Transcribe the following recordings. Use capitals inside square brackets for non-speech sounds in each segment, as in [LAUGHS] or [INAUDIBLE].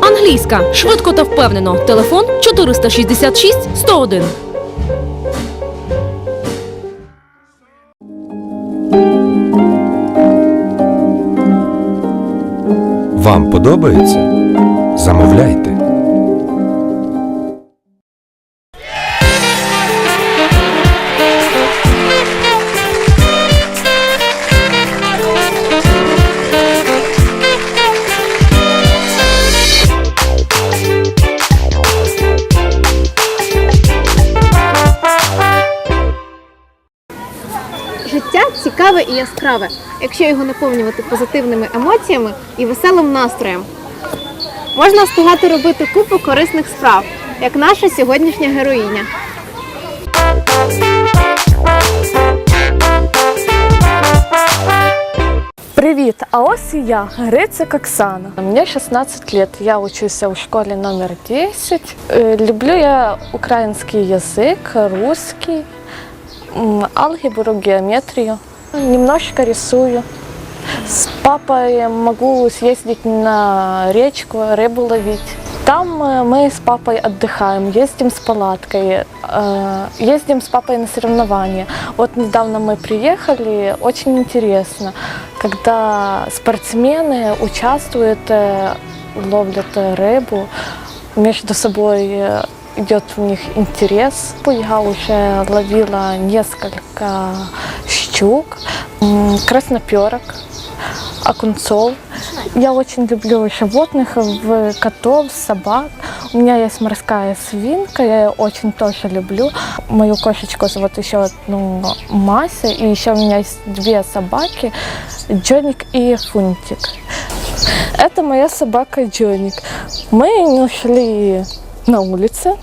Англійська швидко та впевнено. Телефон 466 101. Вам подобається? Замовляйте. Цікаве і яскраве, якщо його наповнювати позитивними емоціями і веселим настроєм. Можна встигати робити купу корисних справ, як наша сьогоднішня героїня. Привет, а ось и я, Грицик Оксана. Мне 16 лет, я учусь в школе номер 10. Э, Люблю я украинский язык, русский, алгебру, геометрию. Немножко рисую. С папой могу съездить на речку, рыбу ловить. Там э, мы с папой отдыхаем, ездим с палаткой, э, ездим с папой на соревнования. Вот недавно мы приехали, очень интересно, когда спортсмены участвуют, э, ловлят э, рыбу, между собой идет у них интерес. Я уже ловила несколько щук, м, красноперок, окунцов. Я очень люблю животных, в котов, собак. У меня есть морская свинка, я ее очень тоже люблю. Мою кошечку зовут еще одну Мася, и еще у меня есть две собаки, Джоник и Фунтик. Это моя собака Джоник. Мы не ушли на улице.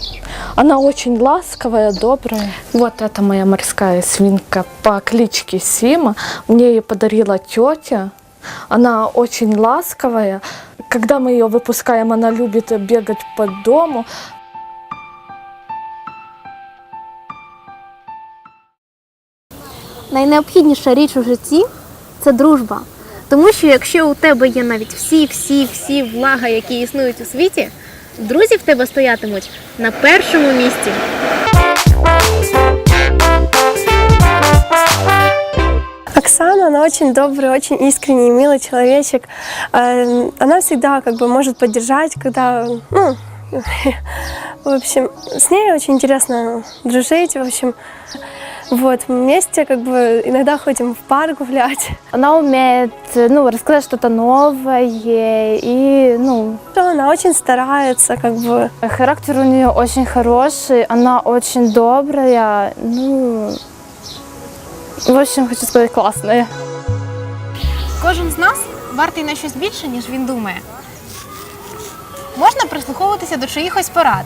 Она очень ласковая, добрая. Вот это моя морская свинка по кличке Сима. Мне ее подарила тетя. Она очень ласковая. Когда мы ее выпускаем, она любит бегать по дому. Найнеобхідніша річ у житті це дружба. Тому що якщо у тебе є навіть всі, всі, всі влага, які існують у світі, друзі в тебе стоятимуть на першому місці. Оксана, она очень добрый, очень искренний, милый человечек. Э, Она всегда как бы может поддержать, когда, ну, [LAUGHS] в общем, с ней очень интересно дружить, в общем. Вот, вместе как бы иногда ходим в парк гулять. Она умеет ну, рассказать что-то новое и ну, Она очень старается, как бы, Характер у нее очень хороший, она очень добрая, ну, в общем, хочу сказать, классная. Кожен з нас вартий на щось більше, ніж він думає. Можна прислуховуватися до чиїхось порад,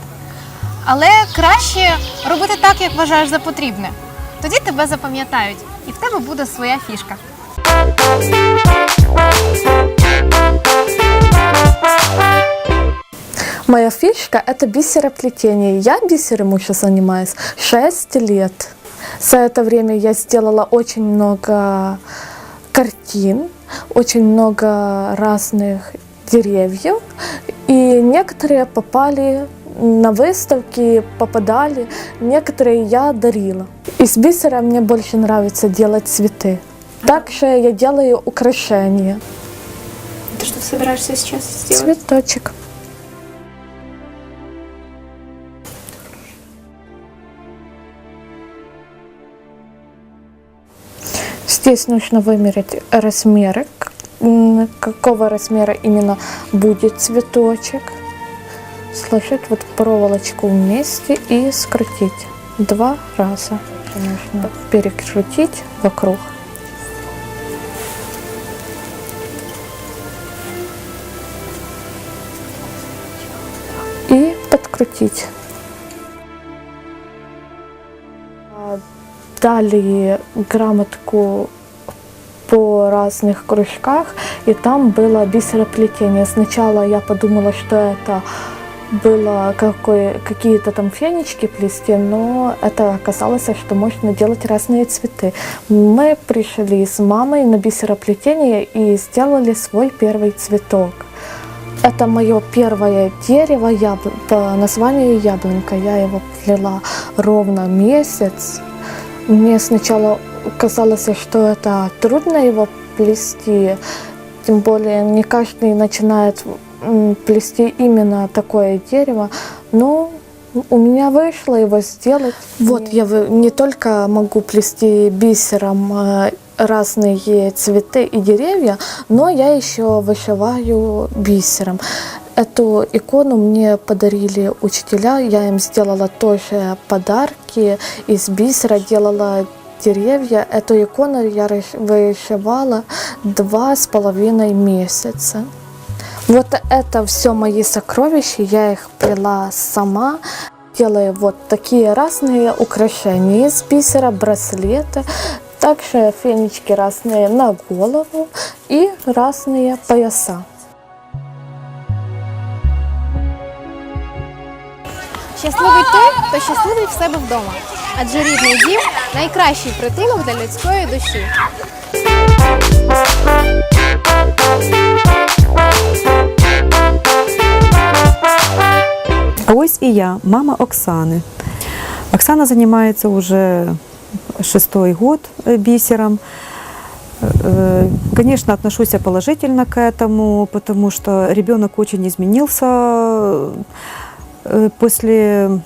але краще робити так, як вважаєш за потрібне. Тоді тебе запам'ятають, і в тебе буде своя фішка. Моя фишка – это бисероплетение. Я бисером уже занимаюсь 6 лет. За это время я сделала очень много картин, очень много разных деревьев. И некоторые попали на выставки, попадали, некоторые я дарила. Из бисера мне больше нравится делать цветы. Также я делаю украшения. Ти що собираєшся зараз зробити? Цветочек. Здесь нужно вымерить размеры, какого размера именно будет цветочек. Сложить вот проволочку вместе и скрутить два раза. Нужно перекрутить вокруг. и подкрутить. Дали грамотку по разных кружках, и там было бисероплетение. Сначала я подумала, что это было какие-то там фенечки плести, но это оказалось, что можно делать разные цветы. Мы пришли с мамой на бисероплетение и сделали свой первый цветок. Это мое первое дерево ябл- по названию яблонька. Я его плела ровно месяц. Мне сначала казалось, что это трудно его плести, тем более не каждый начинает плести именно такое дерево, но у меня вышло его сделать. Вот я не только могу плести бисером э, разные цветы и деревья, но я еще вышиваю бисером. Эту икону мне подарили учителя, я им сделала тоже подарки из бисера, делала деревья. Эту икону я вышивала два с половиной месяца. Вот это все мои сокровища, я их плела сама. Делаю вот такие разные украшения из бисера, браслеты, также фенечки разные на голову и разные пояса. Щасливий той, хто щасливий в себе вдома. Адже рідний дім найкращий притулок для людської душі. А ось і я, мама Оксаны. Оксана занимается уже шестой год э, бисером. Э, Конечно, отношусь я положительно к этому, потому что ребенок очень изменился э, После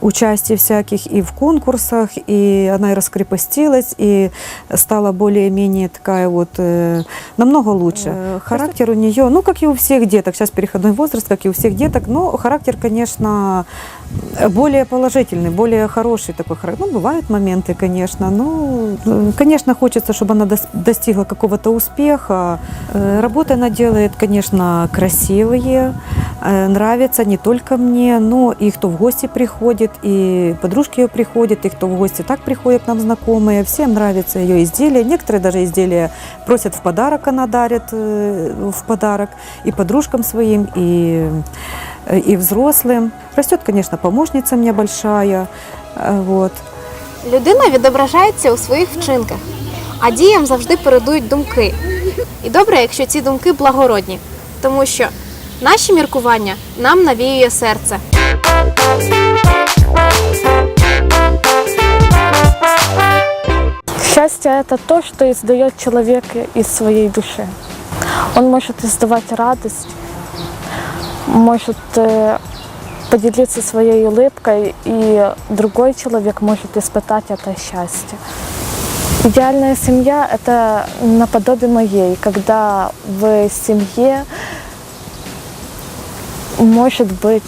участия всяких и в конкурсах, и она и раскрепостилась, и стала более-менее такая вот э, намного лучше. Э, Характер у нее, ну, как и у всех деток, сейчас переходной возраст, как и у всех деток, но характер, конечно, более положительный, более хороший такой характер. Ну, бывают моменты, конечно, но, э, конечно, хочется, чтобы она дос- достигла какого-то успеха. Э, Работы она делает, конечно, красивые, э, нравятся не только мне, но и кто в гости приходит, и подружки ее приходят, и кто в гости так приходят к нам знакомые. Всем нравятся ее изделия. Некоторые даже изделия просят в подарок, она дарит э, в подарок и подружкам своим, и, э, и взрослым. Растет, конечно, помощница у меня большая. э, Вот. Людина відображається у своїх вчинках, а діям завжди передують думки. І добре, якщо ці думки благородні, тому що наші міркування нам навіює серце. Счастье – это то, что издает человек из своей души. Он может издавать радость, может э, поделиться своей улыбкой, и другой человек может испытать это счастье. Идеальная семья – это наподобие моей, когда в семье может быть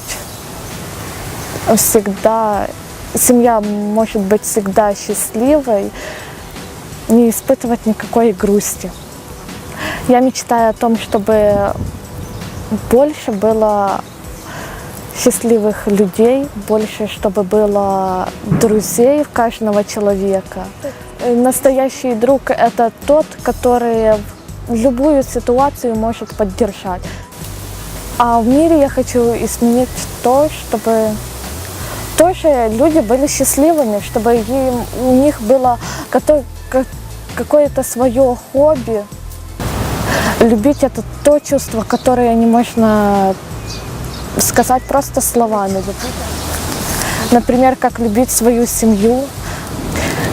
всегда, семья может быть всегда счастливой, не испытывать никакой грусти. Я мечтаю о том, чтобы больше было счастливых людей, больше, чтобы было друзей в каждого человека. Настоящий друг – это тот, который любую ситуацию может поддержать. А в мире я хочу изменить то, чтобы тоже люди были счастливыми, чтобы им, у них было какое-то свое хобби. Любить это то чувство, которое не можно сказать просто словами. Например, как любить свою семью.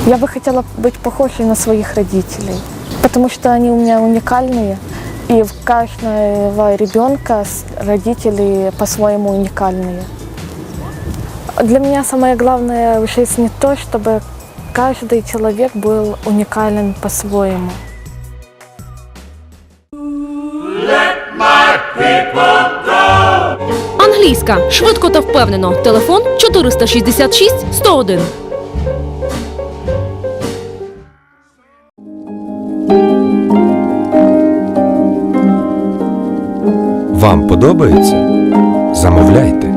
Я бы хотела быть похожей на своих родителей, потому что они у меня уникальные. И в каждого ребенка родители по-своему уникальные. Для меня самое главное в жизни то, чтобы каждый человек был уникален по-своему. Англійська швидко та впевнено. Телефон 466 101. Вам подобається? Замовляйте.